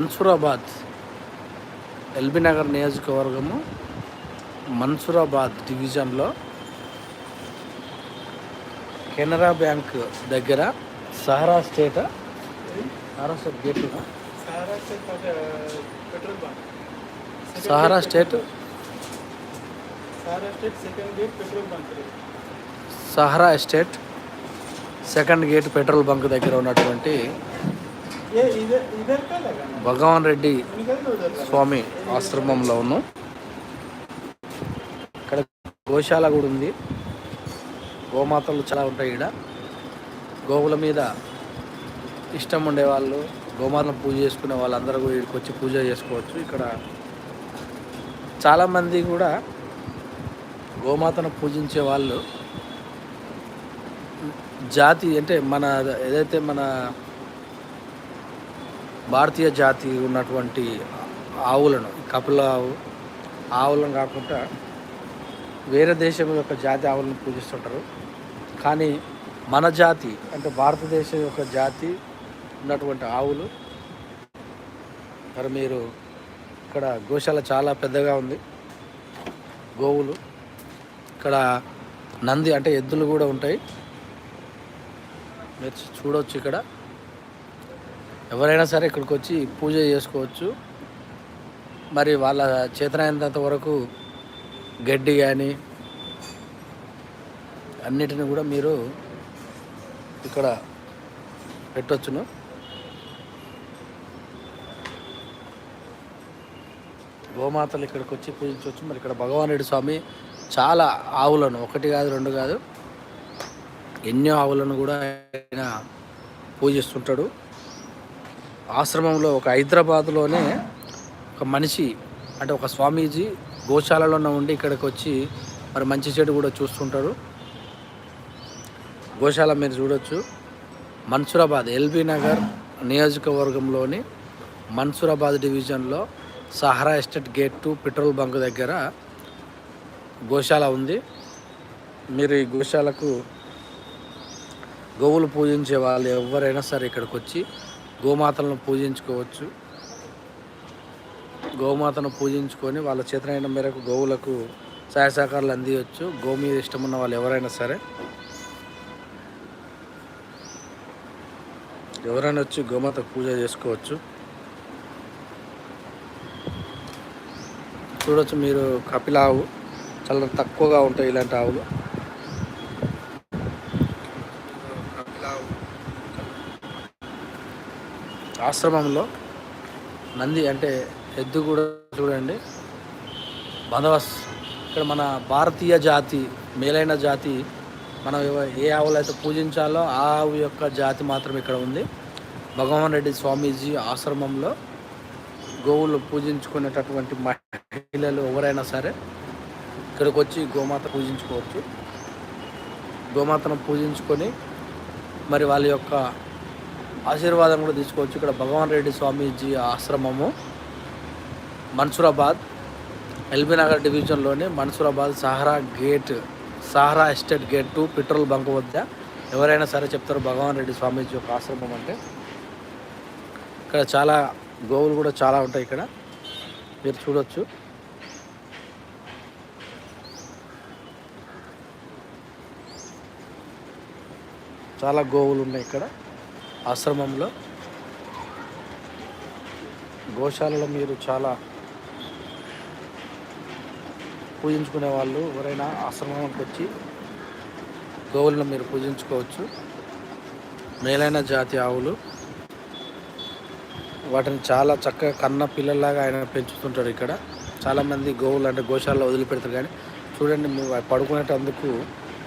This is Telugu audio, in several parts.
మన్సూరాబాద్ ఎల్బీ నగర్ నియోజకవర్గము మన్సూరాబాద్ డివిజన్లో కెనరా బ్యాంక్ దగ్గర Sahara state Sahara state gate Sahara state Sahara estate second gate petrol bunk దగ్గర ఉన్నటువంటి భగవాన్ రెడ్డి స్వామి ఆశ్రమంలో ఉన్నాం. ఇక్కడ గోశాల కూడా ఉంది. గోమాతలు చాలా ఉంటాయి ఇక్కడ గోవుల మీద ఇష్టం ఉండేవాళ్ళు గోమాతను పూజ చేసుకునే వాళ్ళందరూ కూడా ఇక్కడికి వచ్చి పూజ చేసుకోవచ్చు. ఇక్కడ చాలామంది కూడా గోమాతను పూజించే వాళ్ళు. జాతి అంటే మన ఏదైతే మన భారతీయ జాతి ఉన్నటువంటి ఆవులను కపిల ఆవు ఆవులను కాకుండా వేరే దేశం యొక్క జాతి ఆవులను పూజిస్తుంటారు. కానీ మన జాతి అంటే భారతదేశం యొక్క జాతి ఉన్నటువంటి ఆవులు మరి మీరు ఇక్కడ గోశాల చాలా పెద్దగా ఉంది. గోవులు ఇక్కడ నంది అంటే ఎద్దులు కూడా ఉంటాయి. మీరు చూడవచ్చు ఇక్కడ. ఎవరైనా సరే ఇక్కడికి వచ్చి పూజ చేసుకోవచ్చు. మరి వాళ్ళ చేతనైనంత వరకు గడ్డి కానీ అన్నిటిని కూడా మీరు ఇక్కడ పెట్టొచ్చును. గోమాతలు ఇక్కడికి వచ్చి పూజించవచ్చు. మరి ఇక్కడ భగవానుడి స్వామి చాలా ఆవులను ఒకటి కాదు రెండు కాదు ఎన్నో ఆవులను కూడా ఆయన పూజిస్తుంటాడు. ఆశ్రమంలో ఒక హైదరాబాద్లోనే ఒక మనిషి అంటే ఒక స్వామీజీ గోశాలలోనే ఉండి ఇక్కడికి వచ్చి మరి మంచి చెడు కూడా చూస్తుంటారు గోశాల మీరు చూడొచ్చు. మన్సూరాబాద్ ఎల్బీ నగర్ నియోజకవర్గంలోని మన్సూరాబాద్ డివిజన్లో Sahara estate gate two petrol bunk దగ్గర గోశాల ఉంది. మీరు ఈ గోశాలకు గోవులు పూజించే వాళ్ళు ఎవరైనా సరే ఇక్కడికి వచ్చి గోమాతలను పూజించుకోవచ్చు. గోమాతను పూజించుకొని వాళ్ళ చేతనైన మేరకు గోవులకు సహాయ సహకారాలు అందియచ్చు. గో మీద ఇష్టం ఉన్న వాళ్ళు ఎవరైనా సరే. ఎవరైనా వచ్చి గోమాతకు పూజ చేసుకోవచ్చు. చూడొచ్చు మీరు కపిల ఆవు చాలా తక్కువగా ఉంటాయి ఇలాంటి ఆవులు కపిల ఆవు ఆశ్రమంలో నంది అంటే ఎద్దు కూడా చూడండి. బందవస్ ఇక్కడ మన భారతీయ జాతి మేలైన జాతి మనం ఏ ఆవులు అయితే పూజించాలో ఆ ఆవు యొక్క జాతి మాత్రం ఇక్కడ ఉంది. భగవాన్ రెడ్డి స్వామీజీ ఆశ్రమంలో గోవులు పూజించుకునేటటువంటి మహిళలు ఎవరైనా సరే ఇక్కడికి వచ్చి గోమాత పూజించుకోవచ్చు. గోమాతను పూజించుకొని మరి వాళ్ళ యొక్క ఆశీర్వాదం కూడా తీసుకోవచ్చు. ఇక్కడ భగవాన్ రెడ్డి స్వామీజీ ఆశ్రమము మన్సూరాబాద్ ఎల్బీ నగర్ డివిజన్లోని Mansoorabad Sahara gate Sahara estate gate two petrol bunk వద్ద ఎవరైనా సరే చెప్తారు భగవాన్ రెడ్డి స్వామీజీ యొక్క ఆశ్రమం అంటే. ఇక్కడ చాలా గోవులు కూడా చాలా ఉంటాయి ఇక్కడ. మీరు చూడొచ్చు. చాలా గోవులు ఉన్నాయి ఇక్కడ. ఆశ్రమంలో గోశాలలో మీరు చాలా పూజించుకునే వాళ్ళు ఎవరైనా ఆశ్రమానికి వచ్చి గోవులను మీరు పూజించుకోవచ్చు. మేలైన జాతి ఆవులు. వాటిని చాలా చక్కగా కన్న పిల్లల్లాగా ఆయన పెంచుతుంటారు ఇక్కడ. చాలామంది గోవులు అంటే గోశాలలో వదిలిపెడతారు కానీ చూడండి మీరు పడుకునేటందుకు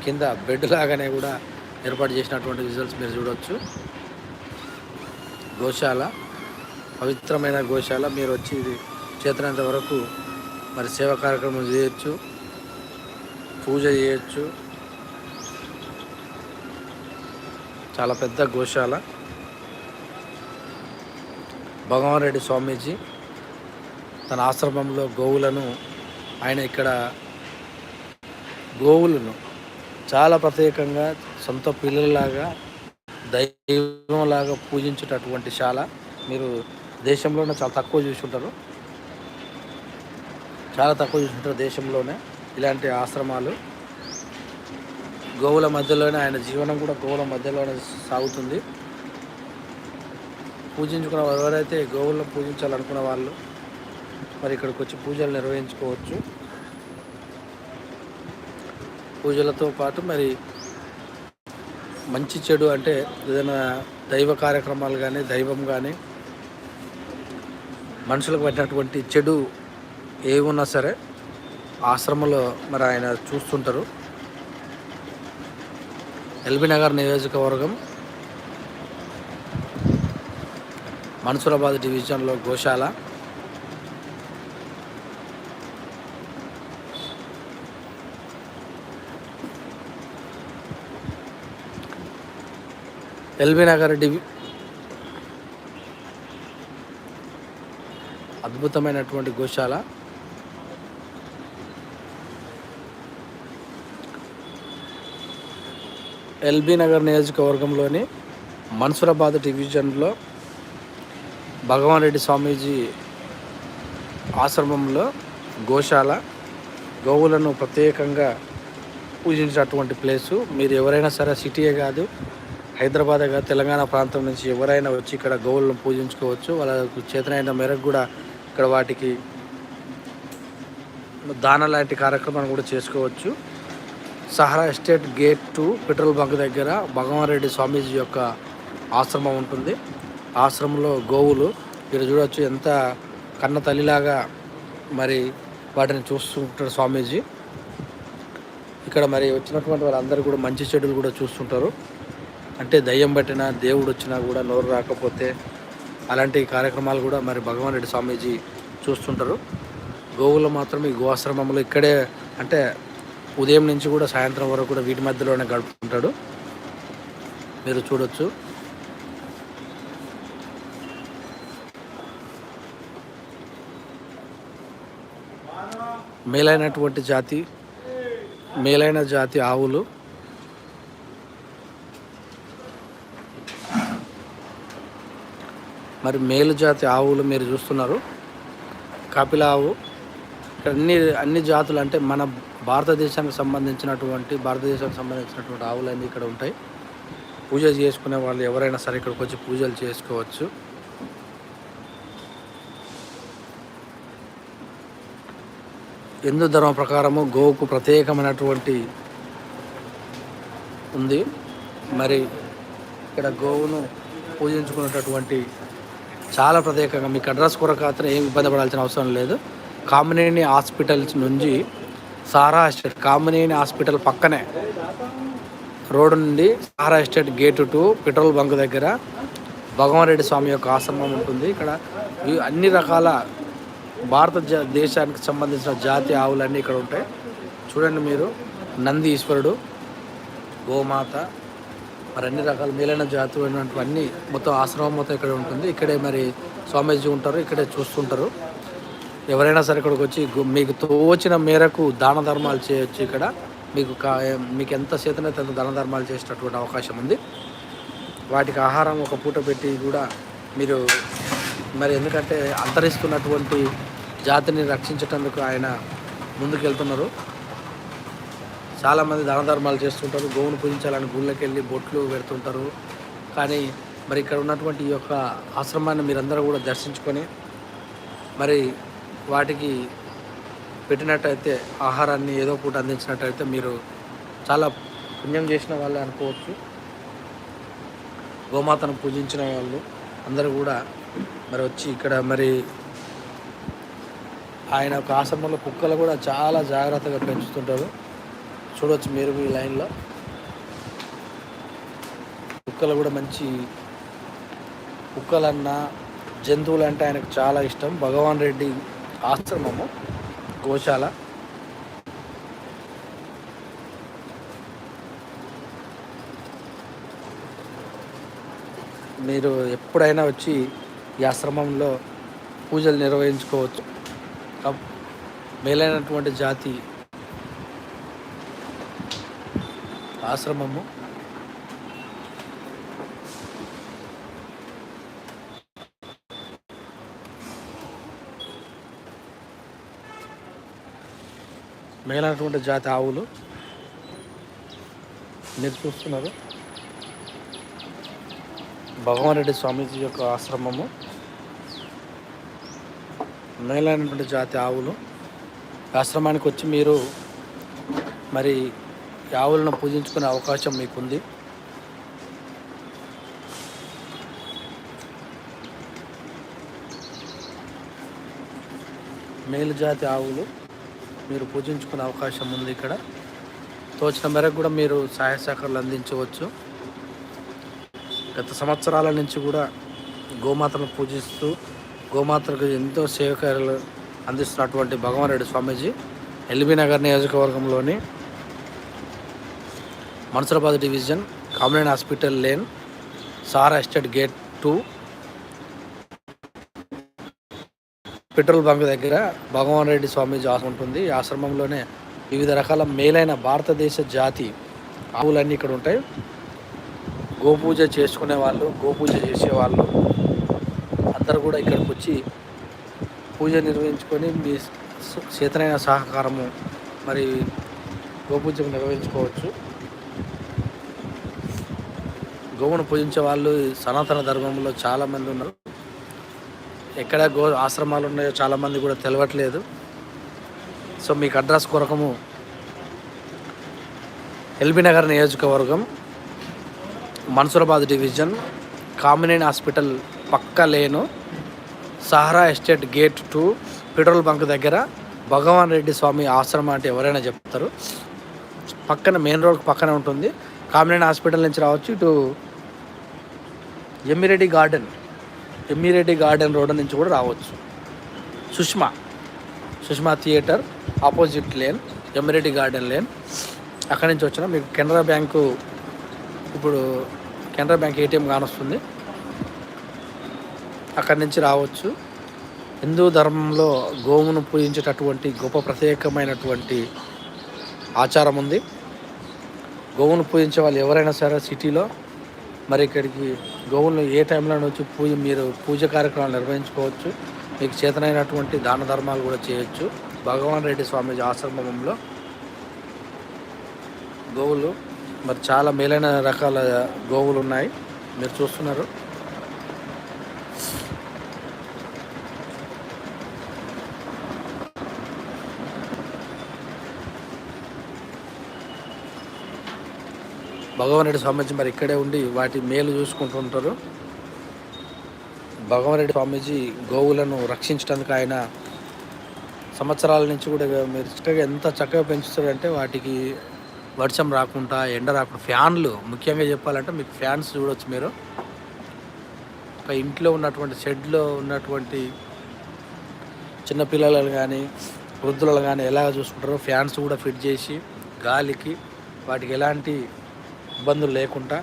కింద బెడ్ లాగానే కూడా ఏర్పాటు చేసినటువంటి రిజల్ట్స్ మీరు చూడవచ్చు గోశాల పవిత్రమైన గోశాల. మీరు వచ్చి చేతనంత వరకు మరి సేవా కార్యక్రమం చేయొచ్చు పూజ చేయొచ్చు. చాలా పెద్ద గోశాల. భగవాన్ రెడ్డి స్వామీజీ తన ఆశ్రమంలో గోవులను ఆయన ఇక్కడ గోవులను చాలా ప్రత్యేకంగా సొంత పిల్లలలాగా దైవంలాగా పూజించేటటువంటి శాల. మీరు దేశంలోనే చాలా తక్కువ చూసుంటారు. చాలా తక్కువ చూసుంటారు దేశంలోనే. ఇలాంటి ఆశ్రమాలు. గోవుల మధ్యలోనే ఆయన జీవనం కూడా గోవుల మధ్యలోనే సాగుతుంది. పూజించుకున్న ఎవరైతే గోవులను పూజించాలనుకున్న వాళ్ళు మరి ఇక్కడికి వచ్చి పూజలు నిర్వహించుకోవచ్చు. పూజలతో పాటు మరి మంచి చెడు అంటే ఏదైనా దైవ కార్యక్రమాలు కానీ దైవం కానీ మనుషులకు పెట్టినటువంటి చెడు ఏమున్నా సరే ఆశ్రమంలో మరి ఆయన చూస్తుంటారు. ఎల్బీ నగర్ నియోజకవర్గం మన్సూరాబాద్ డివిజన్లో గోశాల. ఎల్బీ నగర్ డివి. అద్భుతమైనటువంటి గోశాల. ఎల్బీ నగర్ నియోజకవర్గంలోని మన్సురాబాద్ డివిజన్లో భగవాన్ రెడ్డి స్వామీజీ ఆశ్రమంలో గోశాల. గోవులను ప్రత్యేకంగా పూజించినటువంటి ప్లేసు. మీరు ఎవరైనా సరే సిటీయే కాదు హైదరాబాద్గా తెలంగాణ ప్రాంతం నుంచి ఎవరైనా వచ్చి ఇక్కడ గోవులను పూజించుకోవచ్చు. వాళ్ళకు చేతనైన మేరకు కూడా ఇక్కడ వాటికి దాన లాంటి కార్యక్రమాలు కూడా చేసుకోవచ్చు. Sahara estate gate two petrol bunk దగ్గర భగవాన్రెడ్డి స్వామీజీ యొక్క ఆశ్రమం ఉంటుంది. ఆశ్రమంలో గోవులు మీరు చూడవచ్చు ఎంత కన్న తల్లిలాగా మరి వాటిని చూస్తుంటారు స్వామీజీ. ఇక్కడ మరి వచ్చినటువంటి వాళ్ళందరూ కూడా మంచి చెడులు కూడా చూస్తుంటారు. అంటే దయ్యం పట్టిన దేవుడు వచ్చినా కూడా నోరు రాకపోతే అలాంటి కార్యక్రమాలు కూడా మరి భగవాన్ రెడ్డి స్వామీజీ చూస్తుంటారు. గోవులు మాత్రం ఈ గోఆశ్రమంలో ఇక్కడే అంటే ఉదయం నుంచి కూడా సాయంత్రం వరకు కూడా వీటి మధ్యలోనే గడుపుతుంటాడు. మీరు చూడొచ్చు. మేలైనటువంటి జాతి మేలైన జాతి ఆవులు. మరి మేలు జాతి ఆవులు మీరు చూస్తున్నారు. కపిల ఆవు. ఇక్కడ అన్ని అన్ని జాతులు అంటే మన భారతదేశానికి సంబంధించినటువంటి భారతదేశానికి సంబంధించినటువంటి ఆవులన్నీ ఇక్కడ ఉంటాయి. పూజ చేసుకునే వాళ్ళు ఎవరైనా సరే ఇక్కడికి వచ్చి పూజలు చేసుకోవచ్చు. హిందూ ధర్మం ప్రకారము గోవుకు ప్రత్యేకమైనటువంటి ఉంది. మరి ఇక్కడ గోవును పూజించుకునేటటువంటి చాలా ప్రత్యేకంగా మీకు అడ్రస్ కొరకు అతను ఏమి ఇబ్బంది పడాల్సిన అవసరం లేదు. కామినేని హాస్పిటల్స్ నుంచి సారా ఎస్టేట్ కామినేని హాస్పిటల్ పక్కనే రోడ్డు నుండి Sara estate gate two petrol bunk దగ్గర భగవాన్ రెడ్డి స్వామి యొక్క ఆశ్రమం ఉంటుంది. ఇక్కడ అన్ని రకాల భారత దేశానికి సంబంధించిన జాతి ఆవులన్నీ ఇక్కడ ఉంటాయి. చూడండి మీరు నంది ఈశ్వరుడు గోమాత మరి అన్ని రకాల మేలైన జాతులు మొత్తం ఆశ్రమం మొత్తం ఇక్కడ ఉంటుంది. ఇక్కడే మరి స్వామీజీ ఉంటారు ఇక్కడే చూస్తుంటారు. ఎవరైనా సరే ఇక్కడికి వచ్చి మీకు తోచిన మేరకు దాన ధర్మాలు చేయొచ్చు ఇక్కడ. మీకు కా మీకు ఎంత చేతనైతే అంత దాన ధర్మాలు చేసేటటువంటి అవకాశం ఉంది. వాటికి ఆహారం ఒక పూట పెట్టి కూడా మీరు మరి ఎందుకంటే అంతరిస్తున్నటువంటి జాతిని రక్షించటందుకు ఆయన ముందుకెళ్తున్నారు. చాలామంది దాన ధర్మాలు చేస్తుంటారు. గోవును పూజించాలని గుళ్ళకి వెళ్ళి బొట్లు పెడుతుంటారు. కానీ మరి ఇక్కడ ఉన్నటువంటి ఈ యొక్క ఆశ్రమాన్ని మీరందరూ కూడా దర్శించుకొని మరి వాటికి పెట్టినట్టయితే ఆహారాన్ని ఏదో పూట అందించినట్టయితే మీరు చాలా పుణ్యం చేసిన వాళ్ళే అనుకోవచ్చు. గోమాతను పూజించిన వాళ్ళు అందరూ కూడా మరి వచ్చి ఇక్కడ మరి ఆయన ఒక ఆశ్రమంలో కుక్కలు కూడా చాలా జాగ్రత్తగా పెంచుతుంటారు. చూడవచ్చు మీరు ఈ లైన్లో. కుక్కలు కూడా మంచి కుక్కలన్నా జంతువులు అంటే ఆయనకు చాలా ఇష్టం. భగవాన్ రెడ్డి ఆశ్రమము గోశాల. మీరు ఎప్పుడైనా వచ్చి ఈ ఆశ్రమంలో పూజలు నిర్వహించుకోవచ్చు. మేలైనటువంటి జాతి ఆశ్రమము. మేలైనటువంటి జాతి ఆవులు మీరు చూస్తున్నారు. భగవాన్రెడ్డి స్వామీజీ యొక్క ఆశ్రమము. మేలైనటువంటి జాతి ఆవులు. ఆశ్రమానికి వచ్చి మీరు మరి ఆవులను పూజించుకునే అవకాశం మీకుంది. మేలు జాతి ఆవులు మీరు పూజించుకునే అవకాశం ఉంది ఇక్కడ. తోచిన మేరకు కూడా మీరు సహాయ సహకారాలు అందించవచ్చు. గత సంవత్సరాల నుంచి కూడా గోమాతను పూజిస్తూ గోమాతలకు ఎంతో సేవకార్యాలు అందిస్తున్నటువంటి భగవాన్ రెడ్డి స్వామీజీ. ఎల్బీ నగర్ నియోజకవర్గంలోని Mansoorabad division Kamineni hospital lane Sara estate gate two. Petrol bunk దగ్గర భగవాన్ రెడ్డి స్వామీజీ ఆశ్రమం ఉంటుంది. ఈ ఆశ్రమంలోనే వివిధ రకాల మేలైన భారతదేశ జాతి ఆవులన్నీ ఇక్కడ ఉంటాయి. గోపూజ చేసుకునే వాళ్ళు గోపూజ చేసేవాళ్ళు అందరు కూడా ఇక్కడికి వచ్చి పూజ నిర్వహించుకొని మీ చేతనైన సహకారము మరి గోపూజకు నిర్వహించుకోవచ్చు గోవును పూజించే వాళ్ళు సనాతన ధర్మంలో చాలామంది ఉన్నారు. ఎక్కడ గో ఆశ్రమాలు ఉన్నాయో చాలామంది కూడా తెలవట్లేదు. సో మీకు అడ్రస్ కొరకము ఎల్బీ నగర్ నియోజకవర్గం మన్సూరాబాద్ డివిజన్ కామినేని హాస్పిటల్ పక్క lane Sahara estate gate two petrol bunk దగ్గర భగవాన్ రెడ్డి స్వామి ఆశ్రమం అంటే ఎవరైనా చెప్తారు. పక్కన మెయిన్ రోడ్ పక్కన ఉంటుంది. కామినేని హాస్పిటల్ నుంచి రావచ్చు ఇటు Emmireddy garden Emmireddy garden road నుంచి కూడా రావచ్చు. Sushma Sushma theatre opposite lane Emmireddy garden lane. అక్కడి నుంచి వచ్చిన మీకు కెనరా బ్యాంకు ఇప్పుడు కెనరా బ్యాంక్ ఏటీఎం కానొస్తుంది. అక్కడి నుంచి రావచ్చు. హిందూ ధర్మంలో గోవును పూజించేటటువంటి గొప్ప ప్రత్యేకమైనటువంటి ఆచారం ఉంది. గోవును పూజించే వాళ్ళు ఎవరైనా సరే సిటీలో మరి ఇక్కడికి గోవులను ఏ టైంలో వచ్చి పూజ మీరు పూజ కార్యక్రమాలు నిర్వహించుకోవచ్చు మీకు చేతనైనటువంటి దాన ధర్మాలు కూడా చేయొచ్చు. భగవాన్ రెడ్డి స్వామీజీ ఆశ్రమంలో గోవులు మరి చాలా మేలైన రకాల గోవులు ఉన్నాయి. మీరు చూస్తున్నారు. భగవాన్ రెడ్డి స్వామీజీ మరి ఇక్కడే ఉండి వాటి మేలు చూసుకుంటుంటారు భగవాన్ రెడ్డి స్వామీజీ గోవులను రక్షించడానికి ఆయన సంవత్సరాల నుంచి కూడా మీరు చక్కగా ఎంత చక్కగా పెంచుతారంటే వాటికి వర్షం రాకుండా ఎండ రాకుండా ఫ్యాన్లు ముఖ్యంగా చెప్పాలంటే మీకు ఫ్యాన్స్ చూడవచ్చు మీరు. ఒక ఇంట్లో ఉన్నటువంటి షెడ్లో ఉన్నటువంటి చిన్నపిల్లలను కానీ వృద్ధులను కానీ ఎలా చూసుకుంటారో ఫ్యాన్స్ కూడా ఫిట్ చేసి గాలికి వాటికి ఎలాంటి ఇబ్బందులు లేకుండా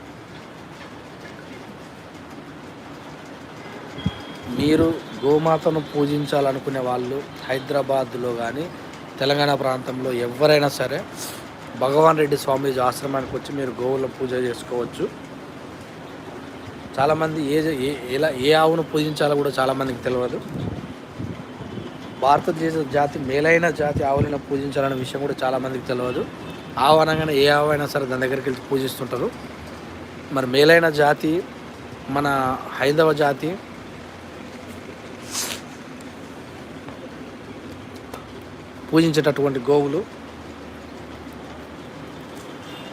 మీరు గోమాతను పూజించాలనుకునే వాళ్ళు హైదరాబాద్లో కానీ తెలంగాణ ప్రాంతంలో ఎవరైనా సరే భగవాన్ రెడ్డి స్వామీజీ ఆశ్రమానికి వచ్చి మీరు గోవుల పూజ చేసుకోవచ్చు. చాలామంది ఏ ఏ ఎలా ఏ ఆవును పూజించాలో కూడా చాలామందికి తెలియదు భారతదేశ జాతి మేలైన జాతి ఆవులను పూజించాలనే విషయం కూడా చాలామందికి తెలియదు ఆవు అనగానే ఏ ఆవు అయినా సరే దాని దగ్గరికి వెళ్ళి పూజిస్తుంటారు. మరి మేలైన జాతి మన హైందవ జాతి పూజించేటటువంటి గోవులు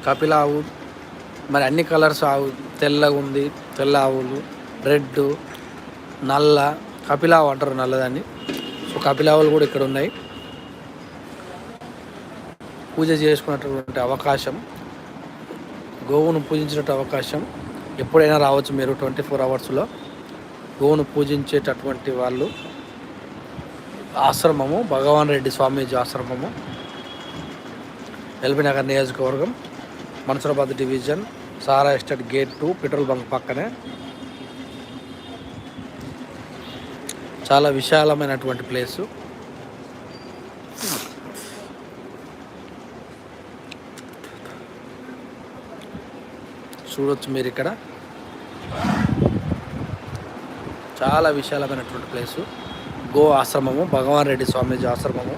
కపిల ఆవు మరి అన్ని కలర్స్ ఆవు తెల్లగా ఉంది తెల్ల ఆవులు రెడ్ నల్ల కపిలావు అంటారు నల్లదాన్ని. సో కపిలావులు కూడా ఇక్కడ ఉన్నాయి. పూజ చేసుకున్నటువంటి అవకాశం గోవును పూజించినట్టు అవకాశం ఎప్పుడైనా రావచ్చు మీరు ట్వంటీ ఫోర్ అవర్స్లో. గోవును పూజించేటటువంటి వాళ్ళు ఆశ్రమము భగవాన్ రెడ్డి స్వామీజీ ఆశ్రమము ఎల్బీ నగర్ నియోజకవర్గం Mansoorabad division Sara estate gate two petrol bunk పక్కనే. చాలా విశాలమైనటువంటి ప్లేసు. చూడవచ్చు మీరు ఇక్కడ. చాలా విశాలమైనటువంటి ప్లేసు. గో ఆశ్రమము భగవాన్ రెడ్డి స్వామీజీ ఆశ్రమము.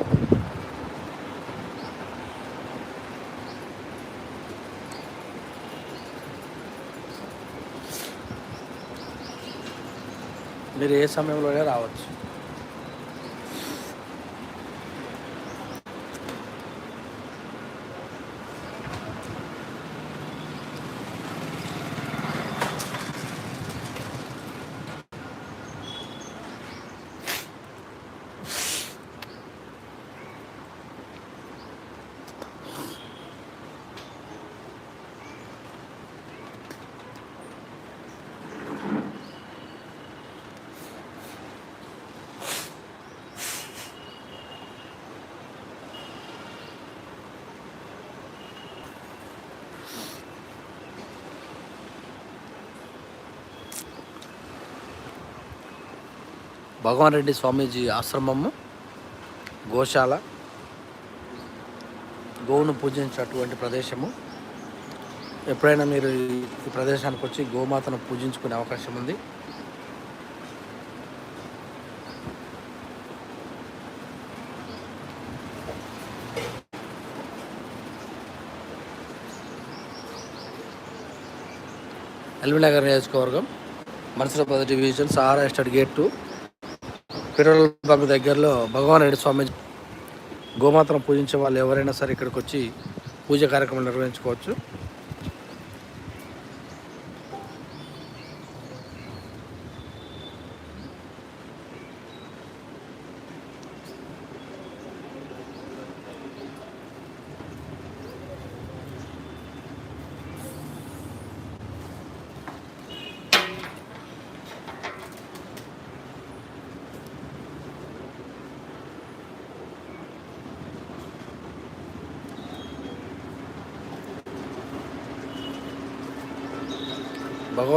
మీరు ఏ సమయంలోనే రావచ్చు. భగవాన్ రెడ్డి స్వామీజీ ఆశ్రమము గోశాల గోవును పూజించేటువంటి ప్రదేశము. ఎప్పుడైనా మీరు ఈ- ప్రదేశానికి వచ్చి గోమాతను పూజించుకునే అవకాశం ఉంది. ఎల్బీనగర్ నియోజకవర్గం Mansoorabad division Sahara estate gate two. Petrol bunk దగ్గరలో భగవాన్ రెడ్డి స్వామి గోమాతను పూజించే వాళ్ళు ఎవరైనా సరే ఇక్కడికి వచ్చి పూజ కార్యక్రమం నిర్వహించుకోవచ్చు.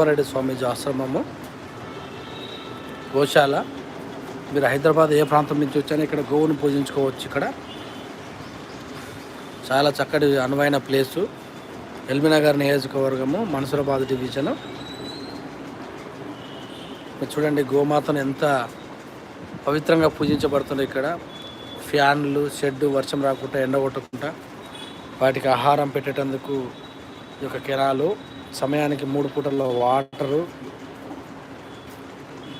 రాఘవరెడ్డి స్వామీజీ ఆశ్రమము గోశాల. మీరు హైదరాబాద్ ఏ ప్రాంతం నుంచి వచ్చారో ఇక్కడ గోవును పూజించుకోవచ్చు ఇక్కడ. చాలా చక్కటి అనువైన ప్లేసు. ఎల్బీనగర్ నియోజకవర్గము మన్సూరాబాద్ డివిజన్. మీరు చూడండి గోమాతను ఎంత పవిత్రంగా పూజించబడుతుంది ఇక్కడ. ఫ్యాన్లు షెడ్ వర్షం రాకుండా ఎండ కొట్టకుండా వాటికి ఆహారం పెట్టేటందుకు ఈ యొక్క కెనాలు. సమయానికి మూడు పూటల్లో వాటరు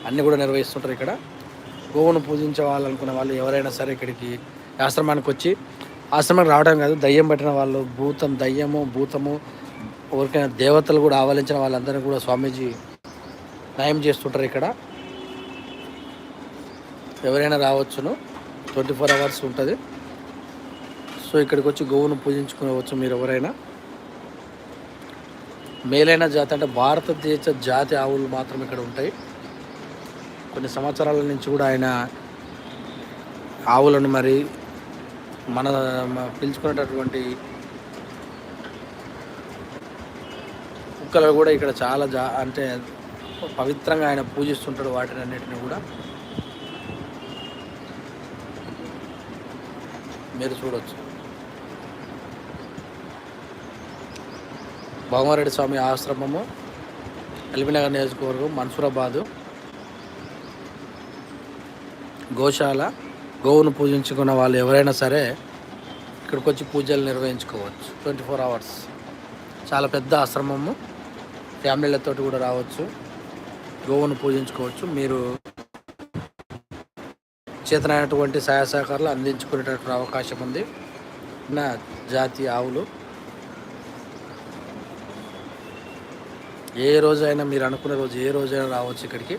అన్నీ కూడా నిర్వహిస్తుంటారు ఇక్కడ. గోవును పూజించే వాళ్ళనుకునే వాళ్ళు ఎవరైనా సరే ఇక్కడికి ఆశ్రమానికి వచ్చి ఆశ్రమానికి రావడం కాదు దయ్యం పట్టిన వాళ్ళు భూతం దయ్యము భూతము ఎవరికైనా దేవతలు కూడా ఆవలించిన వాళ్ళందరినీ కూడా స్వామీజీ నయం చేస్తుంటారు ఇక్కడ. ఎవరైనా రావచ్చును ట్వంటీ ఫోర్ అవర్స్ ఉంటుంది. సో ఇక్కడికి వచ్చి గోవును పూజించుకోవచ్చు మీరు ఎవరైనా. మేలైన జాతి అంటే భారతదేశ జాతి ఆవులు మాత్రం ఇక్కడ ఉంటాయి. కొన్ని సంవత్సరాల నుంచి కూడా ఆయన ఆవులను మరి మన పిలుచుకునేటటువంటి కుక్కలు కూడా ఇక్కడ చాలా జా అంటే పవిత్రంగా ఆయన పూజిస్తుంటాడు వాటిని అన్నిటిని కూడా. మీరు చూడవచ్చు భగవారెడ్డి స్వామి ఆశ్రమము ఎల్బీనగర్ నియోజకవర్గం మన్సూరాబాదు గోశాల. గోవును పూజించుకున్న వాళ్ళు ఎవరైనా సరే ఇక్కడికి వచ్చి పూజలు నిర్వహించుకోవచ్చు. Twenty four hours. చాలా పెద్ద ఆశ్రమము. ఫ్యామిలీలతో కూడా రావచ్చు. గోవును పూజించుకోవచ్చు. మీరు చేతనైనటువంటి సహాయ సహకారాలు అందించుకునేటటువంటి అవకాశం ఉంది. నా జాతి ఆవులు. ఏ రోజైనా మీరు అనుకునే రోజు ఏ రోజైనా రావచ్చు ఇక్కడికి.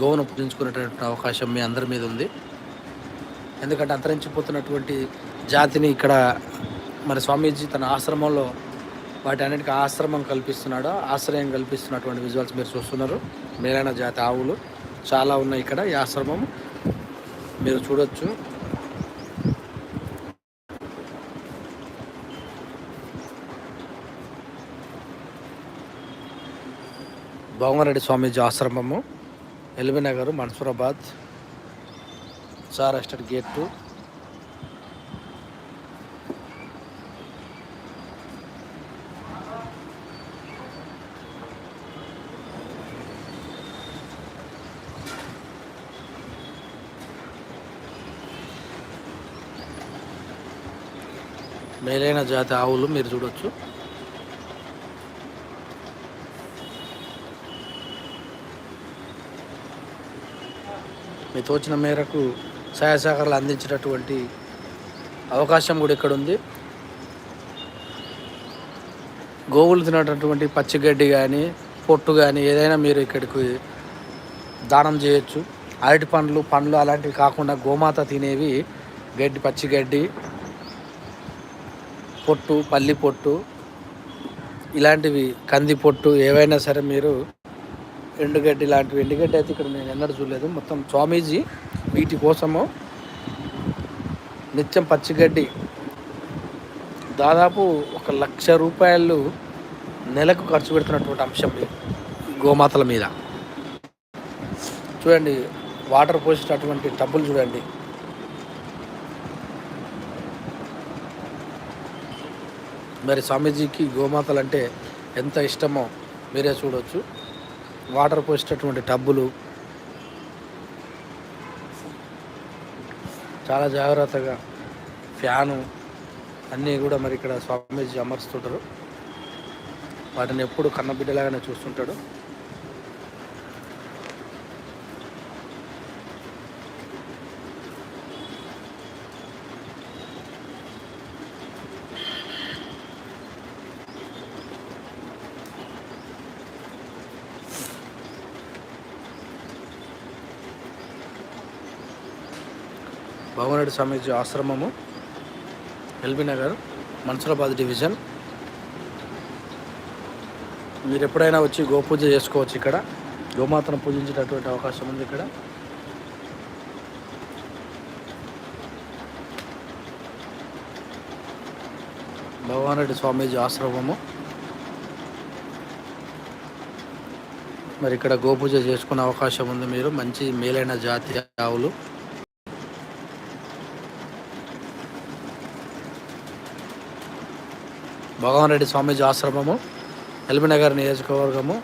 గోవును పూజించుకునేటటువంటి అవకాశం మీ అందరి మీద ఉంది. ఎందుకంటే అంతరించిపోతున్నటువంటి జాతిని ఇక్కడ మరి స్వామీజీ తన ఆశ్రమంలో వాటి అన్నిటికీ ఆశ్రమం కల్పిస్తున్నాడు. ఆశ్రయం కల్పిస్తున్నటువంటి విజువల్స్ మీరు చూస్తున్నారు. మేలైన జాతి ఆవులు చాలా ఉన్నాయి ఇక్కడ ఈ ఆశ్రమం. మీరు చూడొచ్చు. Bhagavanreddy Swamiji ఆశ్రమము LB Nagar Mansoorabad Sara estate gate. Two మేలైన జాతి ఆవులు మీరు చూడొచ్చు. మీ తోచిన మేరకు సహాయ సహకారాలు అందించేటటువంటి అవకాశం కూడా ఇక్కడ ఉంది గోవులు తినేటటువంటి పచ్చిగడ్డి కానీ పొట్టు కానీ ఏదైనా మీరు ఇక్కడికి దానం చేయొచ్చు. అరటి పండ్లు పండ్లు అలాంటివి కాకుండా గోమాత తినేవి గడ్డి పచ్చి గడ్డి పొట్టు పల్లి పొట్టు ఇలాంటివి కంది పొట్టు ఏవైనా సరే మీరు ఎండుగడ్డి లాంటివి. ఎండుగడ్డి అయితే ఇక్కడ నేను ఎన్నడూ చూడలేదు. మొత్తం స్వామీజీ వీటి కోసము నిత్యం పచ్చిగడ్డి దాదాపు ఒక లక్ష రూపాయలు నెలకు ఖర్చు పెడుతున్నటువంటి అంశం గోమాతల మీద. చూడండి వాటర్ పోసేటటువంటి టబ్బులు చూడండి. మరి స్వామీజీకి గోమాతలు అంటే ఎంత ఇష్టమో మీరే చూడవచ్చు వాటర్ పోసేటటువంటి టబ్బులు. చాలా జాగ్రత్తగా ఫ్యాను అన్నీ కూడా మరి ఇక్కడ స్వామీజీ అమర్స్తుంటారు. వాటిని ఎప్పుడు కన్నబిడ్డలాగానే చూస్తుంటాడు. భవనరెడ్డి స్వామీజీ ఆశ్రమము ఎల్బీ నగర్ మన్సూరాబాద్ డివిజన్. మీరు ఎప్పుడైనా వచ్చి గోపూజ చేసుకోవచ్చు ఇక్కడ. గోమాతను పూజించేటటువంటి అవకాశం ఉంది ఇక్కడ. భగవానుడి స్వామీజీ ఆశ్రమము. మరి ఇక్కడ గోపూజ చేసుకునే అవకాశం ఉంది మీరు. మంచి మేలైన జాతి ఆవులు. భగవాన్ రెడ్డి స్వామీజీ ఆశ్రమము ఎల్బీనగర్ నియోజకవర్గము.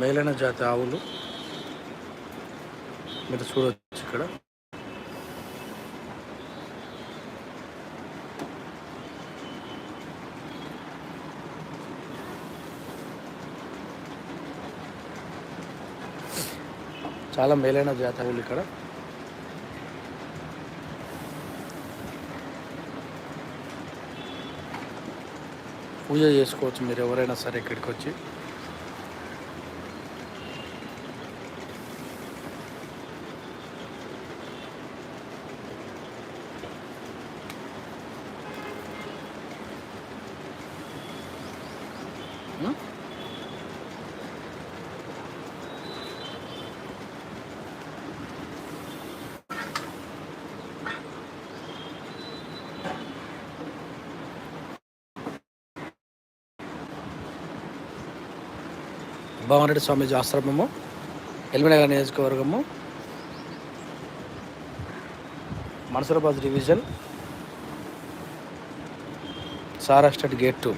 మేలైన జాతి ఆవులు మీరు చూడవచ్చు ఇక్కడ. చాలా మేలైన జాతకులు ఇక్కడ. పూజ చేసుకోవచ్చు మీరు ఎవరైనా సరే ఇక్కడికి వచ్చి. భవనరెడ్డి స్వామీజీ ఆశ్రమము ఎల్మినగర్ నియోజకవర్గము Mansoorabad division Sara state gate two.